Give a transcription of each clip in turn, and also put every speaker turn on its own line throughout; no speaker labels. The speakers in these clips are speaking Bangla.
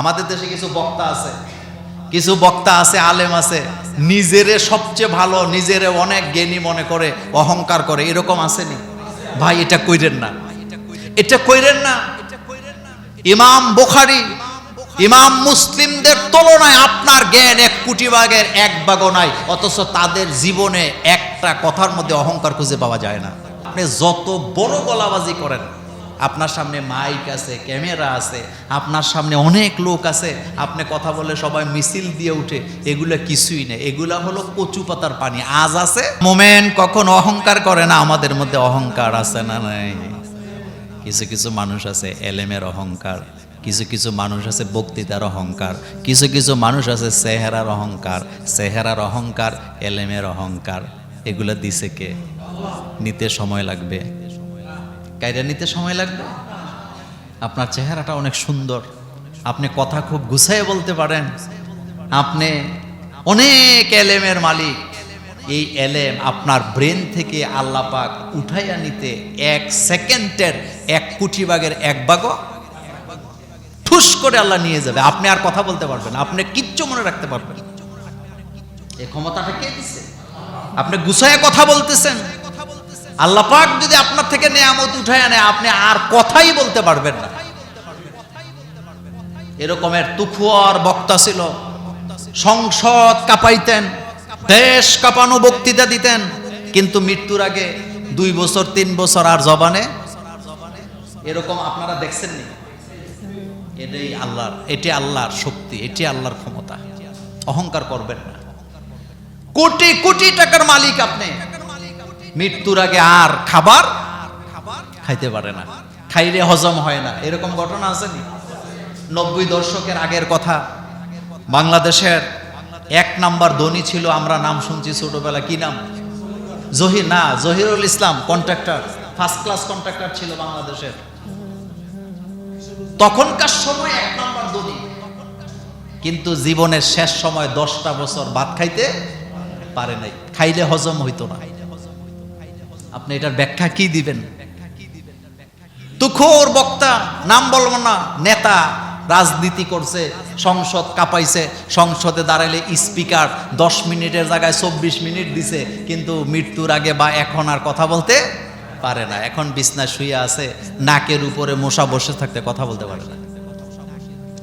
আমাদের দেশে কিছু বক্তা আছে, কিছু বক্তা আছে, আলেম আছে, নিজেরে সবচেয়ে ভালো, নিজেরে অনেক জ্ঞানী মনে করে, অহংকার করে, এরকম আসেনি? ভাই, এটা কইরেন না। এটা কইরেন না। ইমাম বোখারি, ইমাম মুসলিমদের তুলনায় আপনার জ্ঞান এক কোটি ভাগের এক ভাগও নাই, অথচ তাদের জীবনে একটা কথার মধ্যে অহংকার খুঁজে পাওয়া যায় না। আপনি যত বড় গলাবাজি করেন আপনার সামনে মাইক আছে ক্যামেরা আছে, আপনার সামনে অনেক লোক আছে, আপনি কথা বলে সবাই মিছিল দিয়ে উঠে, এগুলা কিছুই না এগুলা হলো কচু পাতার পানি। আজ আছে? মোমেন্ট কখন অহংকার করে না? আমাদের মধ্যে অহংকার আছে না নাই? কিছু কিছু মানুষ আছে এলেমের অহংকার, কিছু কিছু মানুষ আছে বক্তৃতার অহংকার, কিছু কিছু মানুষ আছে চেহারার অহংকার চেহারার অহংকার, এলেমের অহংকার। এগুলো দিছে কে? নিতে সময় লাগবে। কায়দা নিতে সময় লাগবে? আপনার চেহারাটা অনেক সুন্দর। আপনি কথা খুব গুছাইয়ে বলতে পারেন। আপনি অনেক এলেমের মালিক। এই এলেম আপনার ব্রেন থেকে আল্লাহ পাক উঠাইয়া নিতে এক সেকেন্ডের এক কোটি ভাগের এক ভাগও ঠুস করে আল্লাহ নিয়ে যাবে। আপনি আর কথা বলতে পারবেন আপনি কিচ্ছু মনে রাখতে পারবেন এই ক্ষমতাটা কে দিছে? আপনি গুছাইয়া কথা বলতেছেন। আল্লাহ পাক যদি আপনার থেকে নেয়ামত উঠায় আনে, আপনি আর কথাই বলতে পারবেন না। এরকমের তুখুয়ার বক্তা ছিল। সংসদ কাঁপাইতেন, দেশ কাঁপানো বক্তৃতা দিতেন, কিন্তু মৃত্যুর আগে দুই বছর, তিন বছর আর জবানে এরকম আপনারা দেখছেন নি এটাই আল্লাহর, এটি আল্লাহর শক্তি, এটি আল্লাহর ক্ষমতা। অহংকার করবেন না। কোটি কোটি টাকার মালিক আপনি। মৃত্যুর আগে আর খাবার খাইতে পারে না। খাইলে হজম হয় না। এরকম ঘটনা আসেনি নব্বই দশকের আগের কথা। বাংলাদেশের এক নাম্বার ধনী ছিল, আমরা নাম শুনছি ছোটবেলা কি নাম? জহির? না, Zahirul Islam contractor first class contractor ছিল বাংলাদেশের। তখনকার সময় এক নাম্বার ধনী। কিন্তু জীবনের শেষ সময় দশটা বছর ভাত খাইতে পারে নাই। খাইলে হজম হইতো না। আপনি এটার ব্যাখ্যা কি দিবেন? তুখোর বক্তা, নাম বলব না, নেতা রাজনীতি করছে, সংসদ কাঁপাইছে, সংসদে দাঁড়াইলে স্পিকার দশ মিনিটের জায়গায় চব্বিশ মিনিট দিছে, কিন্তু মৃত্যুর আগে বা এখন আর কথা বলতে পারে না। এখন বিছনা শুয়ে আছে, নাকের উপরে মশা বসে থাকতে কথা বলতে পারে না।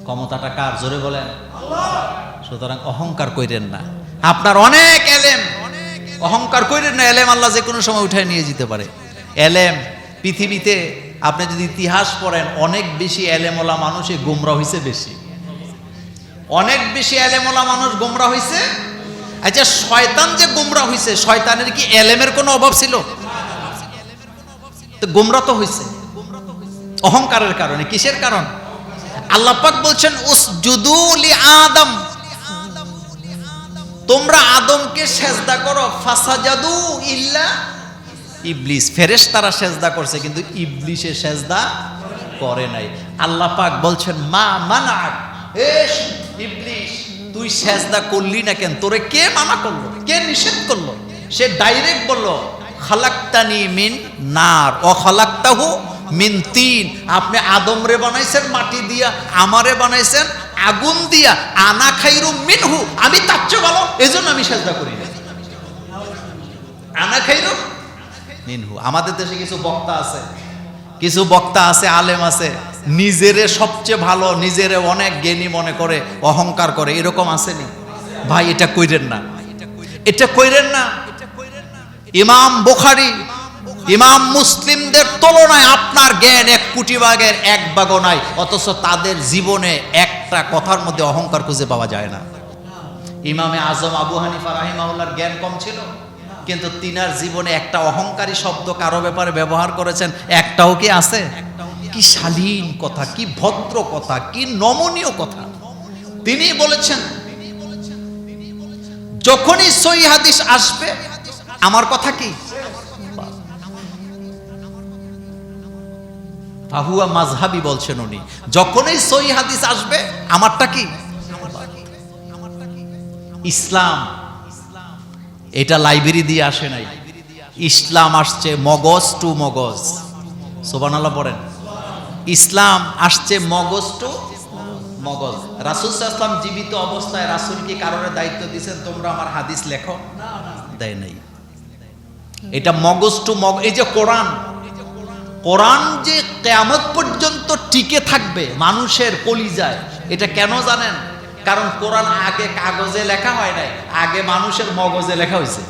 ক্ষমতাটা কার? জোরে বলেন। সুতরাং অহংকার কইরেন না। আপনার অনেক এলেম। অহংকার কইরেন না, এলেম আল্লাহ যে কোনো সময় উঠায় নিয়ে যেতে পারে। এলেম, পৃথিবীতে আপনি যদি ইতিহাস পড়েন, অনেক বেশি এলেমওয়ালা মানুষে গুমরা হয়েছে বেশি। অনেক বেশি এলেমওয়ালা মানুষ গুমরা হয়েছে আচ্ছা শয়তান যে গুমরা হয়েছে শয়তানের কি এলেমের কোনো অভাব ছিল? তো গুমরা তো হয়েছে অহংকারের কারণে, কিসের কারণ? আল্লাহ পাক বলছেন উস জুদুলি আদম। তোমরা আদমকে সেজদা করো, ফাসাজাদু ইল্লা ইবলিস। ফেরেশ তারা সেজদা করছে, কিন্তু ইবলিসে সেজদা করে নাই। আল্লাহ পাক বলছেন, মা মানাক? ইবলিস, তুই সেজদা করলি না কেন? তোরে কে মানা করল? কে নিষেধ করল? সে ডাইরেক্ট বলল, খালাক্তানি মিন নার ও খালাক্তাহু মিন তিন। আপনি আদমরে বানাইছেন, মাটি দিয়া আমারে বানাইছেন আগুন দিয়া আনা খাইরু মিনহু, আমি তার চেয়ে ভালো, এজন্য আমি সেজদা করি না। আনা খাইরু মিনহু। আমাদের দেশে কিছু বক্তা আছে, কিছু বক্তা আছে, আলেম আছে, নিজেরে সবচেয়ে ভালো, নিজেরে অনেক জ্ঞানী মনে করে, অহংকার করে, এরকম আসেনি? ভাই, এটা কইরেন না। এটা কইরেন না। ইমাম বুখারি, ইমাম মুসলিমদের তুলনায় আপনার জ্ঞান এক কোটি ভাগের এক ভাগও নাই, অথচ তাদের জীবনে একটা কথার মধ্যে অহংকার খুঁজে পাওয়া যায় না। ইমামে আজম আবু হানিফা রাহিমাউল্লাহর জ্ঞান কম ছিল, কিন্তু তিনার জীবনে একটা অহংকারী শব্দ কারও ব্যাপারে ব্যবহার করেছেন, একটাও কি আছে? কি শালীন কথা, কি ভদ্র কথা, কি নমনীয় কথা। তিনি বলেছেন, যখনই সই হাদিস আসবে, আমার কথা কি? ফাহুয়া মাঝহাবি বলছেন উনি, যখনই সই হাদিস আসবে, আমারটা কি? ইসলাম। এটা লাইব্রেরি দিয়ে আসে নাই। ইসলাম আসছে মগজ টু মগজ। সোবানাল্লাহ পড়েন। ইসলাম আসছে মগজ টু মগজ। রাসুল ইসলাম জীবিত অবস্থায়, রাসুল কি কারণে দায়িত্ব দিয়েছেন? তোমরা আমার হাদিস লেখো? দেয় নাই। এটা মগজ টু মগ, এই যে কোরআন কোরআন যে কেয়ামত পর্যন্ত টিকে থাকবে, মানুষের কলিজায়, এটা কেন জানেন? কারণ কোরআন আগে কাগজে লেখা হয় নাই, আগে মানুষের মগজে লেখা হয়েছে।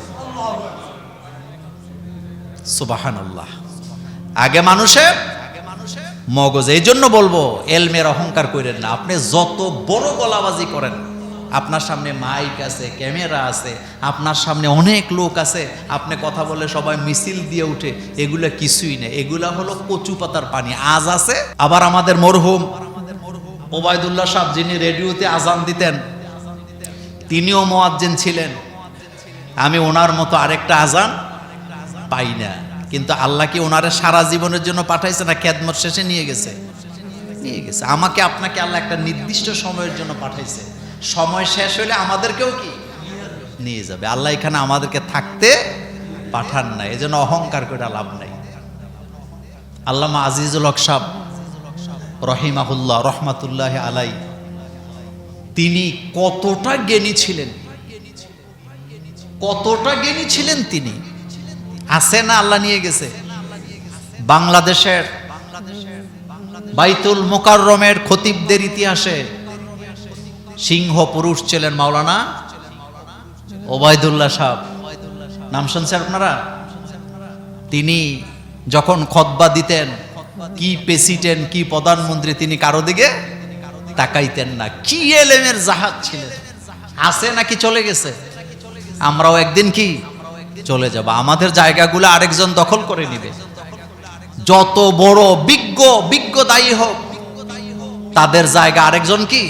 সুবাহান আগে মানুষের মগজে এই জন্য বলব, এলমের অহংকার করেন না। আপনি যত বড় গলাবাজি করেন আপনার সামনে মাইক আছে ক্যামেরা আছে, আপনার সামনে অনেক লোক আছে, আপনি কথা বলে সবাই মিছিল দিয়ে উঠে, এগুলা কিছুই না এগুলা হলো কচু পাতার পানি। আজ আছে, আবার আমাদের মরহুম ওবায়দুল্লাহ সাহেব, যিনি রেডিওতে আজান দিতেন, তিনিও মোয়াজ্জেন ছিলেন। আমি ওনার মতো আরেকটা আজান পাই না। কিন্তু আল্লাহ কি ওনারে সারা জীবনের জন্য পাঠাইছে না খেদমত শেষে নিয়ে গেছে? নিয়ে গেছে। আমাকে আপনাকে আল্লাহ একটা নির্দিষ্ট সময়ের জন্য পাঠাইছে। সময় শেষ হলে আমাদেরকেও কি? নিয়ে যাবে। আল্লাহ এখানে আমাদেরকে থাকতে পাঠান না এই জন্য অহংকার করে লাভ নাই। আল্লামা আজিজুল হক সাহ রহিমাহুল্লাহ রহমাতুল্লাহ আলাই তিনি কতটা জ্ঞানী ছিলেন? কতটা জ্ঞানী ছিলেন তিনি? আছে না আল্লাহ নিয়ে গেছে? বাংলাদেশের বাইতুল মোকাররমের খতিবদের ইতিহাসে সিংহ পুরুষ ছিলেন মাওলানা ওবায়দুল্লাহ সাহ। নাম শুনছেন আপনারা? তিনি যখন খতবা দিতেন, কি প্রেসিডেন্ট, কি প্রধানমন্ত্রী তিনি কারও দিকে তাকাইতেন না। কি এলেমের জাহাজ ছিলেন আছে নাকি চলে গেছে? আমরাও একদিন কি চলে যাব। আমাদের জায়গাগুলো আরেকজন দখল করে নিবে। যত বড় বিজ্ঞ বিজ্ঞ দায়ী হোক, তাদের জায়গা আরেকজন কি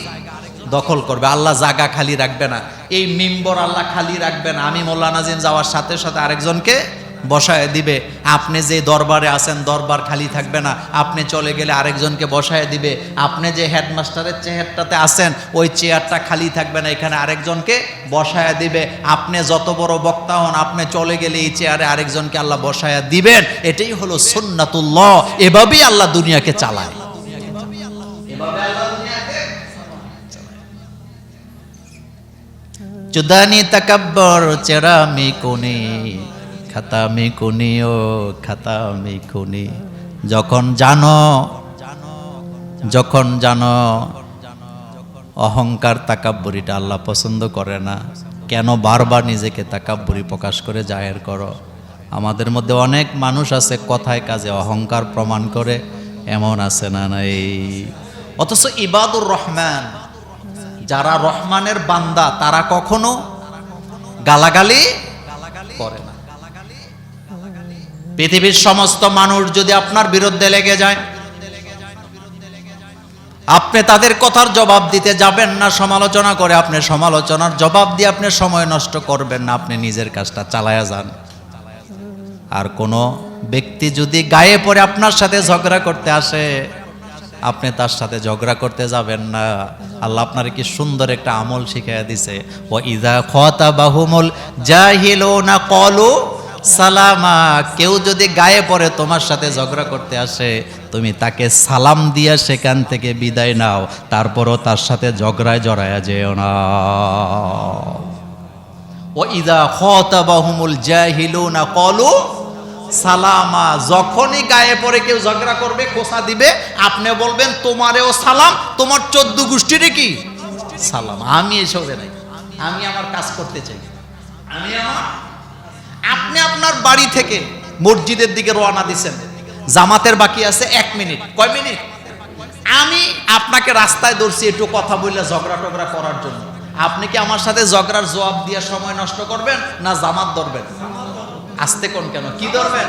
দখল করবে। আল্লাহ জায়গা খালি রাখবে না। এই মিম্বর আল্লাহ খালি রাখবে না। আমি মোল্লা নাজিম যাওয়ার সাথে সাথে আরেকজনকে বসায় দিবে। আপনি যে দরবারে আছেন, দরবার খালি থাকবে না। আপনি চলে গেলে আরেকজনকে বসায় দিবে। আপনি যে হেডমাস্টারের চেয়ারটাতে আছেন, ওই চেয়ারটা খালি থাকবে না। এখানে আরেকজনকে বসায় দিবে। আপনি যত বড় বক্তা হন, আপনি চলে গেলে এই চেয়ারে আরেকজনকে আল্লাহ বসায় দিবেন। এটাই হলো সুন্নাতুল্লাহ। এভাবেই আল্লাহ দুনিয়াকে চালায়। চুদানি তাকাব্বর, চেরামি কোনি খাতামি কোনি ও খাতামি কোনি যখন জানো যখন জানো, অহংকার তাকাব্বরিটা আল্লাহ পছন্দ করে না। কেন বারবার নিজেকে তাকাব্বরি প্রকাশ করে জাহের করো? আমাদের মধ্যে অনেক মানুষ আছে, কথায় কাজে অহংকার প্রমাণ করে, এমন আছে না নাই? অথচ ইবাদুর রহমান যারা রহমানের বান্দা, তারা কখনো গালাগালি করে না। পৃথিবীর সমস্ত মানুষ যদি আপনার বিরুদ্ধে লেগে যায়, আপনি তাদের কথার জবাব দিতে যাবেন না, সমালোচনা করে আপনি সমালোচনার জবাব দিয়ে আপনি সময় নষ্ট করবেন না, আপনি নিজের কাজটা চালায়া যান। আর কোনো ব্যক্তি যদি গায়ে পড়ে আপনার সাথে ঝগড়া করতে আসে আপনি তার সাথে ঝগড়া করতে যাবেন না। আল্লাহ আপনার কি সুন্দর একটা আমল শিখাইয়া দিছে। ও ইদা খতা বাহুমুল জাহিলো না কলু সালামা, কেউ যদি গায়ে পড়ে তোমার সাথে ঝগড়া করতে আসে, তুমি তাকে সালাম দিয়া সেখান থেকে বিদায় নাও, তারপরও তার সাথে ঝগড়ায় জড়ায়া যেও না। ও ইদা খতাবাহুমুল জাহিলুনা কলু সালামা, যখনই গায়ে পড়ে কেউ ঝগড়া করবে, খোসা দিবে আপনি বলবেন, তোমারেও সালাম, তোমার চোদ্দ গোষ্ঠীরে কি? সালাম। আমি এসবে নাই। আমি আমার কাজ করতে চাই। আমি আমার আপনি আপনার বাড়ি থেকে মসজিদের দিকে রওনা দিছেন। জামাতের বাকি আছে এক মিনিট। কয় মিনিট? আমি আপনাকে রাস্তায় ধরছি একটু কথা বললে ঝগড়া টগড়া করার জন্য। আপনি কি আমার সাথে ঝগড়ার জবাব দিয়ে সময় নষ্ট করবেন না জামাত ধরবেন? আসতে কোন কেন? কি ধরবেন?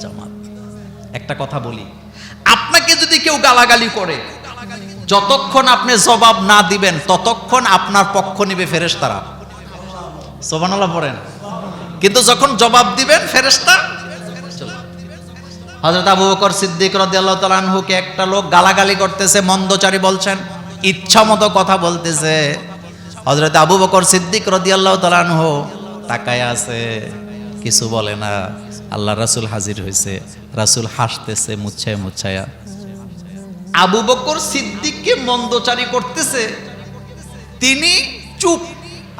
জামাত। একটা কথা বলি। আপনাকে যদি কেউ গালাগালি করে, যতক্ষণ আপনি জবাব না দিবেন, ততক্ষণ আপনার পক্ষ নিবে ফেরেশতারা। সোবানাল্লাহ পড়েন। কিন্তু যখন জবাব দিবেন ফেরেশতা হজরত আবু বকর সিদ্দিক রাদিয়াল্লাহু তাআলা আনহুকে একটা লোক গালাগালি করতেছে, মন্দচারী বলছেন, ইচ্ছা মতো কথা বলতেছে। হজরত আবু বকর সিদ্দিক রাদিয়াল্লাহু তাআলা আনহু তাকায় আছে। কিছু বলে না, আল্লাহ রাসূল হাজির হয়েছে রাসূল হাসতেছে, মুচ্ছায় মুচ্ছায়া। আবু বকর সিদ্দিককে মন্দচারী করতেছে, তিনি চুপ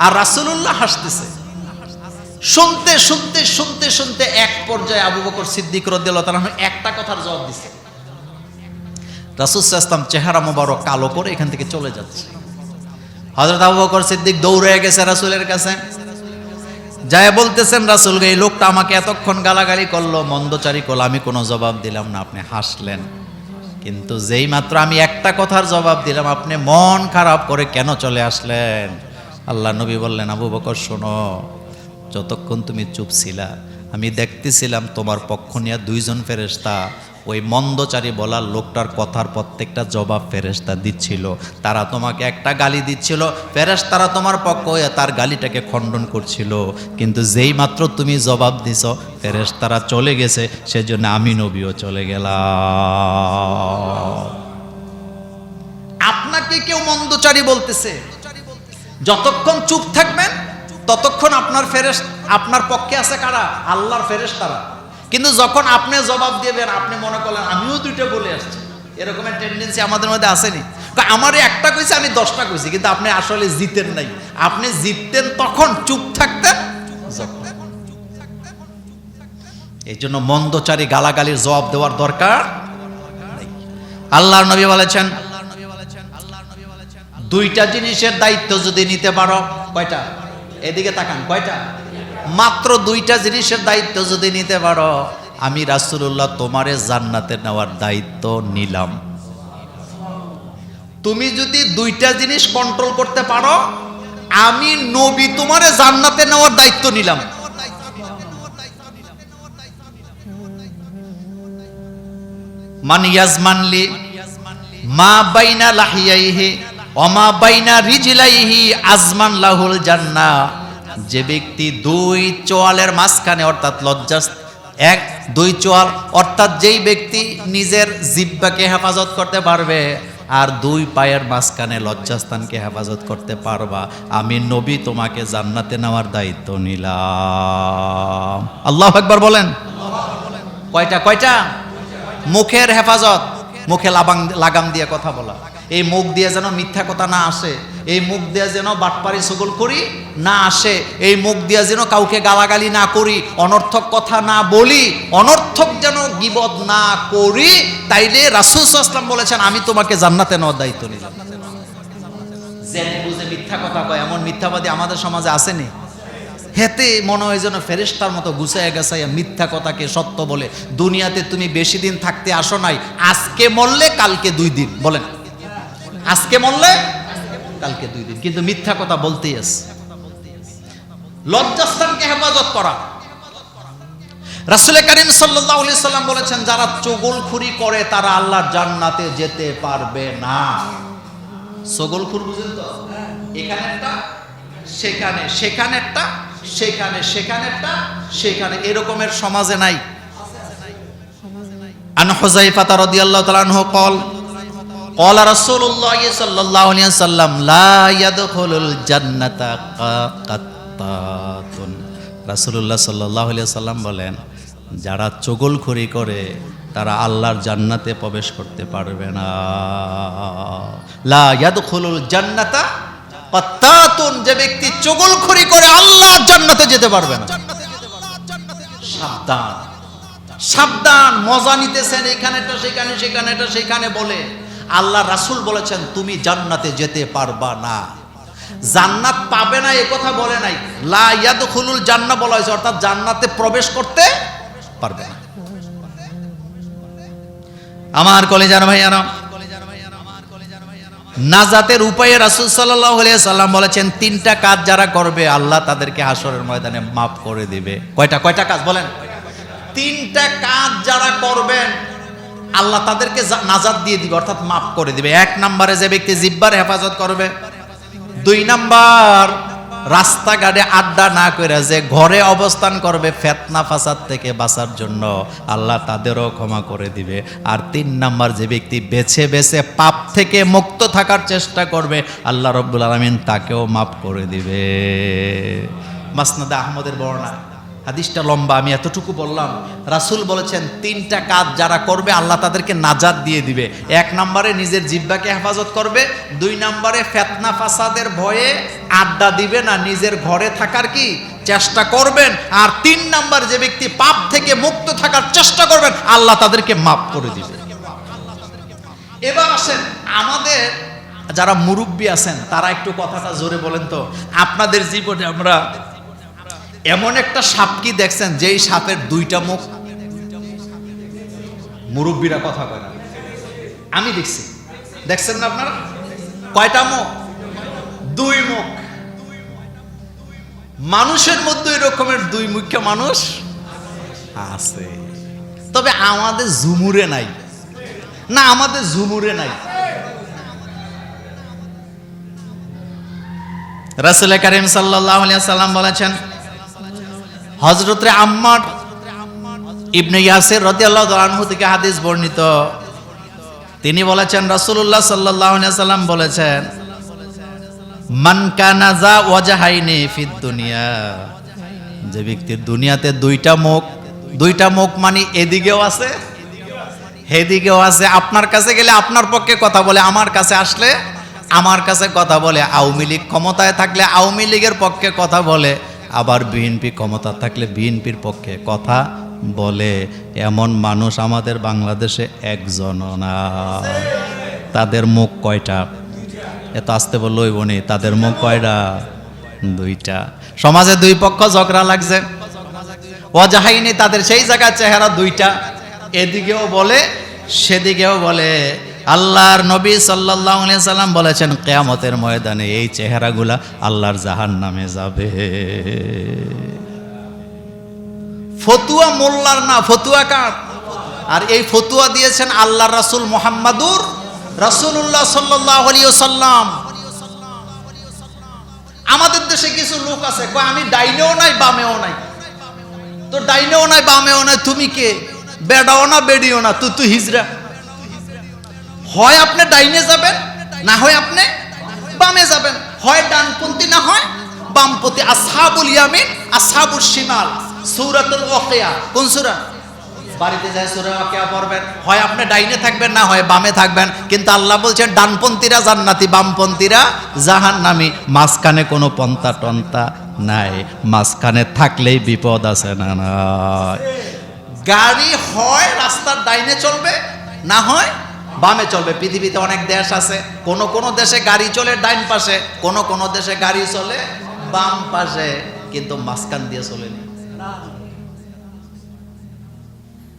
আর রাসূলুল্লাহ হাসতেছে। শুনতে শুনতে শুনতে শুনতে এক পর্যায়ে আবু বকর সিদ্দিক আনহু একটা কথার জবাব দিছে। রাসূল ইসলাম চেহারা মোবারক কালো করে এখান থেকে চলে যাচ্ছে। হযরত আবু বকর সিদ্দিক দৌড়ে গেছে রাসূলের কাছে। যায় বলতেছেন রাসূলকে এই লোকটা আমাকে এতক্ষণ গালাগালি করল, মন্দচারী করল আমি কোনো জবাব দিলাম না, আপনি হাসলেন। কিন্তু যেই মাত্র আমি একটা কথার জবাব দিলাম, আপনি মন খারাপ করে কেন চলে আসলেন? আল্লাহ নবী বললেন, আবু বকর, শোনো, যতক্ষণ তুমি চুপ ছিলা, আমি দেখতেছিলাম তোমার পক্ষ নিয়ে দুইজন ফেরেশতা ওই মন্দচারী বলার লোকটার কথার প্রত্যেকটা জবাব ফেরেশতা দিচ্ছিল। তারা তোমাকে একটা গালি দিচ্ছিল, ফেরেশতারা তোমার পক্ষ হয়ে তার গালিটাকে খণ্ডন করছিল। কিন্তু যেই মাত্র তুমি জবাব দিছ, ফেরেশতারা চলে গেছে, সেজন্য আমি নবীও চলে গেলাম। আপনাকে কেউ মন্দচারী বলতেছে? যতক্ষণ চুপ থাকবেন, ততক্ষণ আপনার ফেরেস আপনার পক্ষে আছে কারা? আল্লাহর ফেরেস তারা কিন্তু যখন আপনি জবাব দিবেন আপনি মনে করলেন, আমিও দুইটা বলে আসছি। এরকমের টেন্ডেন্সি আমাদের মধ্যে আসেনি। আমার একটা কইছে, আমি দশটা কইছি, কিন্তু আপনি আসলে জিতেন নাই। আপনি জিততেন তখন, চুপ থাকতেন। এই জন্য মন্দচারী গালাগালির জবাব দেওয়ার দরকার। আল্লাহর নবী বলেছেন, দুইটা জিনিসের দায়িত্ব যদি নিতে পারো, কয়টা? এদিকে তাকান, কয়টা? মাত্র দুইটা জিনিসের দায়িত্ব যদি নিতে পারো, আমি রাসূলুল্লাহ তোমারে জান্নাতে নেওয়ার দায়িত্ব নিলাম। তুমি যদি দুইটা জিনিস কন্ট্রোল করতে পারো, আমি নবী তোমারে জান্নাতে নেওয়ার দায়িত্ব নিলাম। মান ইয়াজমানলি, মা বাইনা লাহিয়াইহি অমা বাইনা রিজলাইহি আজমান লাহুল জান্না যে ব্যক্তি দুই চোয়ালের মাঝখানে, অর্থাৎ লজ্জাস এক, দুই চোয়াল, অর্থাৎ যেই ব্যক্তি নিজের জিব্বাকে হেফাজত করতে পারবে আর দুই পায়ের মাঝখানে লজ্জাস্থানকে হেফাজত করতে পারবা। আমি নবী, তোমাকে জান্নাতে নেওয়ার দায়িত্ব নিলাম। আল্লাহ একবার বলেন। কয়টা কয়টা? মুখের হেফাজত, মুখে লাগাম লাগাম দিয়ে কথা বলা। এই মুখ দিয়ে যেন মিথ্যা কথা না আসে। এই মুখ দিয়ে যেন বাটপারি সগল করি, না আসে। এই মুখ দিয়া যেন কাউকে গালাগালি না করি, অনর্থক কথা না বলি, অনর্থক যেন গিবদ না করি, তাইলে রাসুল আসলাম বলেছেন, আমি তোমাকে জান্নাতে নেওয়ার দায়িত্ব নিলাম। জেনে বুঝে মিথ্যা কথা কয়, এমন মিথ্যাবাদী আমাদের সমাজে আসেনি? হেতে মনে হয় যেন ফেরেস্তার মতো গুছাইয়া গেছাইয়া মিথ্যা কথাকে সত্য বলে, দুনিয়াতে তুমি বেশি দিন থাকতে আসো নাই, আজকে মরলে কালকে দুই দিন। বলেন। আজকে মরলে কালকে দুই দিন। কিন্তু মিথ্যা কথা বলতেই আছে। লজ্জাস্থানকে হেফাজত করা। রাসুল করিম সাল্লাম বলেছেন যারা চগলখুরি করে তারা আল্লাহর জান্নাতে যেতে পারবে না। চগলখুর বুঝেন তো? এখানে একটা সেখানে সেখানে একটা সেখানে সেখানে একটা সেখানে। এরকমের সমাজে নাই। আন হোজাইফা তারা দিয়াল্লাহ তালান কল قال رسول الله صلى الله عليه وسلم لا يدخل الجنة قطات রাসূলুল্লাহ সাল্লাল্লাহু আলাইহি সাল্লাম বলেন যারা চগলখড়ি করে তারা আল্লাহর জান্নাতে প্রবেশ করতে পারবে না লা ইয়াদখুলুল জান্নাতা কাত্তাতুন যে ব্যক্তি চগলখড়ি করে আল্লাহর জান্নাতে যেতে পারবে না সাবধান সাবধান মজা নিতেছেন এখানেটা সেখানে সেখানেটা সেখানে বলে আল্লাহ রাসূল বলেছেন, তুমি জান্নাতে যেতে পারবা না। জান্নাত পাবে না, এ কথা বলে নাই। লা ইয়াদখুলুল জান্নাহ বলা হয়েছে, অর্থাৎ জান্নাতে প্রবেশ করতে পারবে না। আমার কলেজার ভাইয়ারা, নাজাতের উপায়ে রাসূল সাল্লাম বলেছেন, তিনটা কাজ যারা করবে, আল্লাহ তাদেরকে হাসরের ময়দানে মাফ করে দিবে। কয়টা? কয়টা কাজ? বলেন। তিনটা কাজ যারা করবেন আল্লাহ তাদেরকে নাজাত দিয়ে দিবে, অর্থাৎ মাফ করে দিবে। এক নম্বরে যে ব্যক্তি জিব্বার হেফাজত করবে, দুই নাম্বার, রাস্তাঘাটে আড্ডা না করে যে ঘরে অবস্থান করবে ফেতনা ফাসাদ থেকে বাঁচার জন্য, আল্লাহ তাদেরও ক্ষমা করে দিবে। আর তিন নাম্বার, যে ব্যক্তি বেছে বেছে পাপ থেকে মুক্ত থাকার চেষ্টা করবে, আল্লাহ রব্বুল আলমিন তাকেও মাফ করে দিবে। মাসনাদে আহমদের বর্ণনা। হাদিসটা লম্বা, আমি এতটুকু বললাম। রাসূল বলেছেন, তিনটা কাজ যারা করবে, আল্লাহ তাদেরকে নাজাদ দিয়ে দিবে। এক নম্বরে নিজের জিব্বাকে হেফাজত করবে, দুই নম্বরে ফেতনা ফাসাদের ভয়ে আড্ডা দিবে না, নিজের ঘরে থাকার কি? চেষ্টা করবেন। আর তিন নাম্বার, যে ব্যক্তি পাপ থেকে মুক্ত থাকার চেষ্টা করবেন, আল্লাহ তাদেরকে মাফ করে দিবে। এবার আসেন, আমাদের যারা মুরব্বী আছেন, তারা একটু কথাটা জোরে বলেন তো। আপনাদের জীবনে আমরা এমন একটা সাপ কি দেখছেন, যেই সাপের দুইটা মুখ? মুরব্বীরা কথা কয় না। আমি দেখছি। দেখছেন না আপনারা? কয়টা মুখ? দুই মুখ। মানুষের মধ্যে এরকমের দুই মুখ্য মানুষ আছে। তবে আমাদের ঝুমুরে নাই। না, আমাদের ঝুমুরে নাই। রাসুল করিম সাল্লাহ সাল্লাম বলেছেন হজরত আম্মার ইবনে ইয়াসির রাদিয়াল্লাহু তাআলা আনহু থেকে হাদিস বর্ণিত। তিনি বলেছেন, রাসূলুল্লাহ সাল্লাল্লাহু আলাইহি সাল্লাম বলেছেন, মান কানা যা ওয়াজহাইনি ফিদ দুনিয়া। যে ব্যক্তির দুনিয়াতে দুইটা মুখ দুইটা মুখ মানে এদিকেও আছে, হেদিকেও আছে। আপনার কাছে গেলে আপনার পক্ষে কথা বলে, আমার কাছে আসলে আমার কাছে কথা বলে। আওয়ামী লীগ ক্ষমতায় থাকলে আওয়ামী লীগের পক্ষে কথা বলে। আবার বিএনপি ক্ষমতা থাকলে বিএনপির পক্ষে কথা বলে। এমন মানুষ আমাদের বাংলাদেশে একজন না। তাদের মুখ কয়টা? এত আসতে বলল বনি তাদের মুখ কয়টা? দুইটা। সমাজে দুই পক্ষ ঝগড়া লাগছে। অজাহাইনি তাদের সেই জায়গার চেহারা দুইটা। এদিকেও বলে, সেদিকেও বলে। আল্লাহর নবী সাল্লাহ সাল্লাম বলেছেন, কেয়ামতের ময়দানে এই চেহারাগুলা আল্লাহর জাহান নামে যাবে। ফতুয়া মোল্লার না, ফতুয়া কার? আর এই ফতুয়া দিয়েছেন আল্লাহ রাসুল মোহাম্মদুর রাসুল্লাহ সাল্লাহ সাল্লাম আমাদের দেশে কিছু লোক আছে, কয়, আমি ডাইনেও নাই, বামেও নাই। তো ডাইনেও নাই, বামেও নাই, তুমি কে? বেডাও না, বেডিও না, তুই তুই হিজরা হয় আপনি ডাইনে যাবেন, না হয় আপনি বামে যাবেন। হয় ডানপন্থী, না হয় বামপন্থী। আসহাবুল ইয়ামিন আসহাবুল শিমাল। সূরাতুল ওয়াকিয়া। কোন সূরা? বাড়িতে যায় সূরা ওয়াকিয়া পড়বেন। হয় আপনি ডাইনে থাকবেন, না হয় বামে থাকবেন। কিন্তু আল্লাহ বলছেন, ডানপন্থীরা জান্নাতি, বামপন্থীরা জাহান্নামী। মাঝখানে কোনো পন্থা টন্তা নাই। মাঝখানে থাকলেই বিপদ আছে না নাই গাড়ি হয়, রাস্তার ডাইনে চলবে, না হয় বামে চলবে। পৃথিবীতে অনেক দেশ আছে। কোন কোন দেশে গাড়ি চলে ডাইন পাশে, কোন কোন দেশে গাড়ি চলে বাম পাশে, কিন্তু মাঝখান দিয়ে চলেনি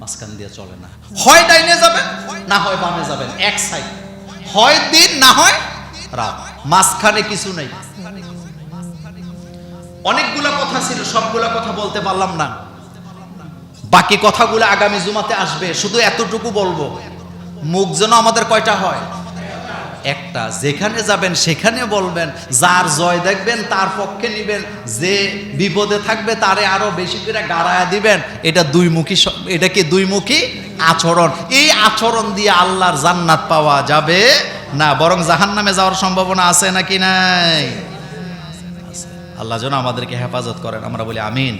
মাঝখান দিয়ে চলে না। হয় ডাইনে যাবেন না হয় বামে যাবেন এক সাইড হয় দিন, না হয় রাত। মাঝখানে কিছু নেই। অনেকগুলা কথা ছিল, সবগুলা কথা বলতে পারলাম না। বাকি কথাগুলো আগামী জুমাতে আসবে। শুধু এতটুকু বলব। মুখ যেন আমাদের কয়টা হয়? একটা। যেখানে যাবেন, সেখানে বলবেন, যার জয় দেখবেন, তার পক্ষে নিবেন। যে বিপদে থাকবে, তারে আরও বেশি করে গাড়ায়া দিবেন। এটা দুই মুখী এটা কি দুই মুখী? আচরণ। এই আচরণ দিয়ে আল্লাহর জান্নাত পাওয়া যাবে না, বরং জাহান্নামে যাওয়ার সম্ভাবনা আছে নাকি নাই? আল্লাহ যেন আমাদেরকে হেফাজত করেন। আমরা বলি আমিন।